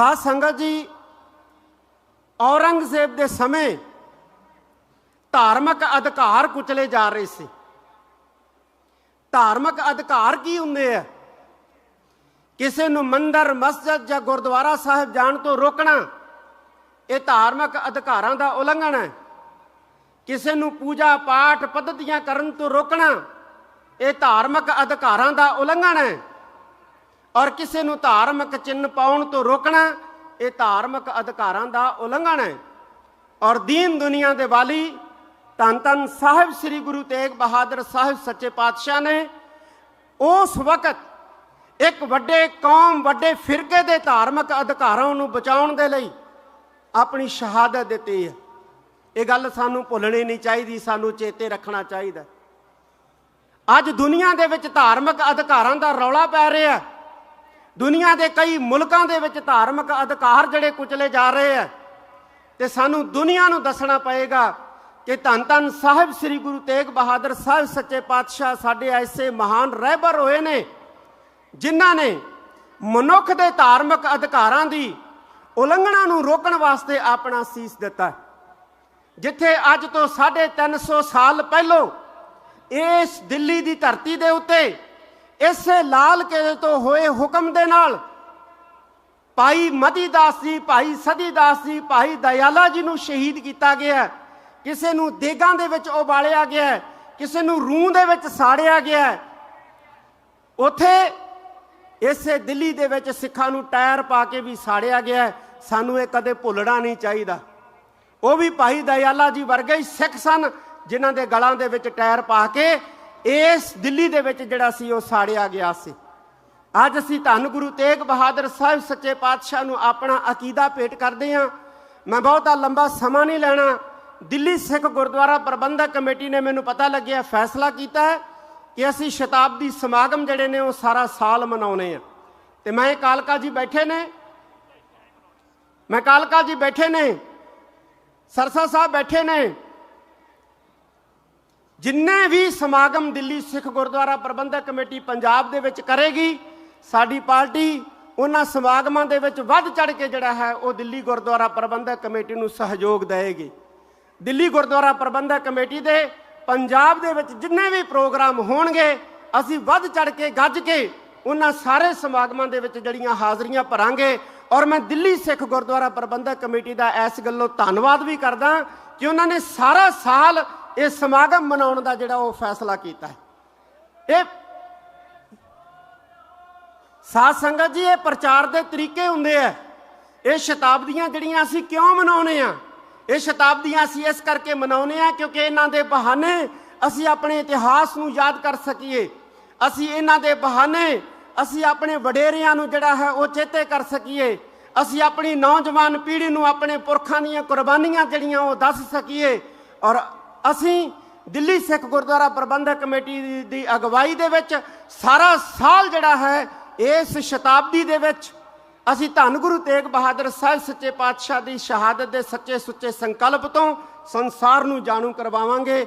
ਸਾਧ ਸੰਗਤ ਜੀ, ਔਰੰਗਜ਼ੇਬ ਦੇ ਸਮੇਂ ਧਾਰਮਿਕ ਅਧਿਕਾਰ ਕੁਚਲੇ ਜਾ ਰਹੇ ਸੀ। ਧਾਰਮਿਕ ਅਧਿਕਾਰ ਕੀ ਹੁੰਦੇ ਆ? ਕਿਸੇ ਨੂੰ ਮੰਦਰ, ਮਸਜਿਦ ਜਾਂ ਗੁਰਦੁਆਰਾ ਸਾਹਿਬ ਜਾਣ ਤੋਂ ਰੋਕਣਾ, ਇਹ ਧਾਰਮਿਕ ਅਧਿਕਾਰਾਂ ਦਾ ਉਲੰਘਣ ਹੈ। ਕਿਸੇ ਨੂੰ ਪੂਜਾ ਪਾਠ ਪद्धਤੀਆਂ ਕਰਨ ਤੋਂ ਰੋਕਣਾ, ਇਹ ਧਾਰਮਿਕ ਅਧਿਕਾਰਾਂ ਦਾ ਉਲੰਘਣ ਹੈ। ਔਰ ਕਿਸੇ ਨੂੰ ਧਾਰਮਿਕ ਚਿੰਨ੍ਹ ਪਾਉਣ ਤੋਂ ਰੋਕਣਾ, ਇਹ ਧਾਰਮਿਕ ਅਧਿਕਾਰਾਂ ਦਾ ਉਲੰਘਣ ਹੈ। ਔਰ ਦੀਨ ਦੁਨੀਆ ਦੇ ਵਾਲੀ ਧੰਨ ਧੰਨ ਸਾਹਿਬ ਸ੍ਰੀ ਗੁਰੂ ਤੇਗ ਬਹਾਦਰ ਸਾਹਿਬ ਸੱਚੇ ਪਾਤਸ਼ਾਹ ਨੇ, ਉਸ ਵਕਤ ਇੱਕ ਵੱਡੇ ਕੌਮ, ਵੱਡੇ ਫਿਰਕੇ ਦੇ ਧਾਰਮਿਕ ਅਧਿਕਾਰਾਂ ਨੂੰ ਬਚਾਉਣ ਦੇ ਲਈ ਆਪਣੀ ਸ਼ਹਾਦਤ ਦਿੱਤੀ ਹੈ। ਇਹ ਗੱਲ ਸਾਨੂੰ ਭੁੱਲਣੀ ਨਹੀਂ ਚਾਹੀਦੀ, ਸਾਨੂੰ ਚੇਤੇ ਰੱਖਣਾ ਚਾਹੀਦਾ ਅੱਜ ਦੁਨੀਆ ਦੇ ਵਿੱਚ ਧਾਰਮਿਕ ਅਧਿਕਾਰਾਂ ਦਾ ਰੌਲਾ ਪੈ ਰਿਹਾ ਹੈ। ਦੁਨੀਆ ਦੇ ਕਈ ਮੁਲਕਾਂ ਦੇ ਵਿੱਚ ਧਾਰਮਿਕ ਅਧਿਕਾਰ ਜਿਹੜੇ ਕੁਚਲੇ ਜਾ ਰਹੇ ਆ, ਤੇ ਸਾਨੂੰ ਦੁਨੀਆ ਨੂੰ ਦੱਸਣਾ ਪਏਗਾ ਕਿ ਧੰਨ ਧੰਨ ਸਾਹਿਬ ਸ੍ਰੀ ਗੁਰੂ ਤੇਗ ਬਹਾਦਰ ਸਾਹਿਬ ਸੱਚੇ ਪਾਤਸ਼ਾਹ ਸਾਡੇ ਐਸੇ ਮਹਾਨ ਰਹਿਬਰ ਹੋਏ ਨੇ, ਜਿਨ੍ਹਾਂ ਨੇ ਮਨੁੱਖ ਦੇ ਧਾਰਮਿਕ ਅਧਿਕਾਰਾਂ ਦੀ ਉਲੰਘਣਾ ਨੂੰ ਰੋਕਣ ਵਾਸਤੇ ਆਪਣਾ ਸੀਸ ਦਿੱਤਾ। ਜਿੱਥੇ ਅੱਜ ਤੋਂ 350 ਸਾਲ ਪਹਿਲਾਂ ਇਸ ਦਿੱਲੀ ਦੀ ਧਰਤੀ ਦੇ ਉੱਤੇ ਇਸੇ ਲਾਲ ਕਿਲੇ ਤੋਂ ਹੋਏ ਹੁਕਮ ਦੇ ਨਾਲ ਭਾਈ ਮਦੀ ਦਾਸ ਜੀ, ਭਾਈ ਸਦੀਦਾਸ ਜੀ, ਭਾਈ ਦਇਆਲਾ ਜੀ ਨੂੰ ਸ਼ਹੀਦ ਕੀਤਾ ਗਿਆ ਕਿਸੇ ਨੂੰ ਦੇਗਾਂ ਦੇ ਵਿੱਚ ਉਬਾਲਿਆ ਗਿਆ ਕਿਸੇ ਨੂੰ ਰੂਹ ਦੇ ਵਿੱਚ ਸਾੜਿਆ ਗਿਆ ਉਥੇ ਇਸੇ ਦਿੱਲੀ ਦੇ ਵਿੱਚ ਸਿੱਖਾਂ ਨੂੰ ਟਾਇਰ ਪਾ ਕੇ ਵੀ ਸਾੜਿਆ ਗਿਆ ਸਾਨੂੰ ਇਹ ਕਦੇ ਭੁੱਲਣਾ ਨਹੀਂ ਚਾਹੀਦਾ। ਉਹ ਵੀ ਭਾਈ ਦਇਆਲਾ ਜੀ ਵਰਗੇ ਹੀ ਸਿੱਖ ਸਨ, ਜਿਨ੍ਹਾਂ ਦੇ ਗਲਾਂ ਦੇ ਵਿੱਚ ਟਾਇਰ ਪਾ ਕੇ ਇਸ ਦਿੱਲੀ ਦੇ ਵਿੱਚ ਜਿਹੜਾ ਸੀ ਉਹ ਸਾੜਿਆ ਗਿਆ ਸੀ। ਅੱਜ ਅਸੀਂ ਧੰਨ ਗੁਰੂ ਤੇਗ ਬਹਾਦਰ ਸਾਹਿਬ ਸੱਚੇ ਪਾਤਸ਼ਾਹ ਨੂੰ ਆਪਣਾ ਅਕੀਦਾ ਭੇਟ ਕਰਦੇ ਹਾਂ। ਮੈਂ ਬਹੁਤਾ ਲੰਬਾ ਸਮਾਂ ਨਹੀਂ ਲੈਣਾ। ਦਿੱਲੀ ਸਿੱਖ ਗੁਰਦੁਆਰਾ ਪ੍ਰਬੰਧਕ ਕਮੇਟੀ ਨੇ ਮੈਨੂੰ ਪਤਾ ਲੱਗਿਆ, ਫੈਸਲਾ ਕੀਤਾ ਹੈ ਕਿ ਅਸੀਂ ਸ਼ਤਾਬਦੀ ਸਮਾਗਮ ਜਿਹੜੇ ਨੇ ਉਹ ਸਾਰਾ ਸਾਲ ਮਨਾਉਣੇ ਆ। ਤੇ ਮੈਂ ਕਾਲਕਾ ਜੀ ਬੈਠੇ ਨੇ। ਮੈਂ ਕਾਲਕਾ ਜੀ ਬੈਠੇ ਨੇ। ਸਰਸਾ ਸਾਹਿਬ ਬੈਠੇ ਨੇ। ਜਿੰਨੇ ਵੀ ਸਮਾਗਮ ਦਿੱਲੀ ਸਿੱਖ ਗੁਰਦੁਆਰਾ ਪ੍ਰਬੰਧਕ ਕਮੇਟੀ ਪੰਜਾਬ ਦੇ ਵਿੱਚ ਕਰੇਗੀ, ਸਾਡੀ ਪਾਰਟੀ ਉਹਨਾਂ ਸਮਾਗਮਾਂ ਦੇ ਵਿੱਚ ਵੱਧ ਚੜ ਕੇ ਜਿਹੜਾ ਹੈ ਉਹ ਦਿੱਲੀ ਗੁਰਦੁਆਰਾ ਪ੍ਰਬੰਧਕ ਕਮੇਟੀ ਨੂੰ ਸਹਿਯੋਗ ਦੇਵੇਗੀ ਦਿੱਲੀ ਗੁਰਦੁਆਰਾ ਪ੍ਰਬੰਧਕ ਕਮੇਟੀ ਦੇ ਪੰਜਾਬ ਦੇ ਵਿੱਚ ਜਿੰਨੇ ਵੀ ਪ੍ਰੋਗਰਾਮ ਹੋਣਗੇ, ਅਸੀਂ ਵੱਧ ਚੜ ਕੇ ਗੱਜ ਕੇ ਉਹਨਾਂ ਸਾਰੇ ਸਮਾਗਮਾਂ ਦੇ ਵਿੱਚ ਜਿਹੜੀਆਂ ਹਾਜ਼ਰੀਆਂ ਭਰਾਂਗੇ। ਔਰ ਮੈਂ ਦਿੱਲੀ ਸਿੱਖ ਗੁਰਦੁਆਰਾ ਪ੍ਰਬੰਧਕ ਕਮੇਟੀ ਦਾ ਇਸ ਗੱਲੋਂ ਧੰਨਵਾਦ ਵੀ ਕਰਦਾ ਕਿ ਉਹਨਾਂ ਨੇ ਸਾਰਾ ਸਾਲ ਇਹ ਸਮਾਗਮ ਮਨਾਉਣ ਦਾ ਜਿਹੜਾ ਉਹ ਫੈਸਲਾ ਕੀਤਾ ਹੈ। ਇਹ ਸਾਧ ਸੰਗਤ ਜੀ, ਇਹ ਪ੍ਰਚਾਰ ਦੇ ਤਰੀਕੇ ਹੁੰਦੇ ਆ। ਇਹ ਸ਼ਤਾਬਦੀਆਂ ਜਿਹੜੀਆਂ ਅਸੀਂ ਕਿਉਂ ਮਨਾਉਨੇ ਆ? ਇਹ ਸ਼ਤਾਬਦੀਆਂ ਅਸੀਂ ਇਸ ਕਰਕੇ ਮਨਾਉਨੇ ਆ ਕਿਉਂਕਿ ਇਹਨਾਂ ਦੇ ਬਹਾਨੇ ਅਸੀਂ ਆਪਣੇ ਇਤਿਹਾਸ ਨੂੰ ਯਾਦ ਕਰ ਸਕੀਏ। ਅਸੀਂ ਇਹਨਾਂ ਦੇ ਬਹਾਨੇ ਅਸੀਂ ਆਪਣੇ ਵਡੇਰਿਆਂ ਨੂੰ ਜਿਹੜਾ ਹੈ ਉਹ ਚੇਤੇ ਕਰ ਸਕੀਏ। ਅਸੀਂ ਆਪਣੀ ਨੌਜਵਾਨ ਪੀੜ੍ਹੀ ਨੂੰ ਆਪਣੇ ਪੁਰਖਾਂ ਦੀਆਂ ਕੁਰਬਾਨੀਆਂ ਜਿਹੜੀਆਂ ਉਹ ਦੱਸ ਸਕੀਏ। ਔਰ ਅਸੀਂ ਦਿੱਲੀ ਸਿੱਖ ਗੁਰਦੁਆਰਾ ਪ੍ਰਬੰਧਕ ਕਮੇਟੀ ਦੀ- ਅਗਵਾਈ ਦੇ ਵਿੱਚ ਸਾਰਾ ਸਾਲ ਜਿਹੜਾ ਹੈ, ਇਸ ਸ਼ਤਾਬਦੀ ਦੇ ਵਿੱਚ ਅਸੀਂ ਧੰਨ ਗੁਰੂ ਤੇਗ ਬਹਾਦਰ ਸਾਹਿਬ ਸੱਚੇ ਪਾਤਸ਼ਾਹ ਦੀ ਸ਼ਹਾਦਤ ਦੇ ਸੱਚੇ ਸੁੱਚੇ ਸੰਕਲਪ ਤੋਂ ਸੰਸਾਰ ਨੂੰ ਜਾਣੂ ਕਰਵਾਵਾਂਗੇ।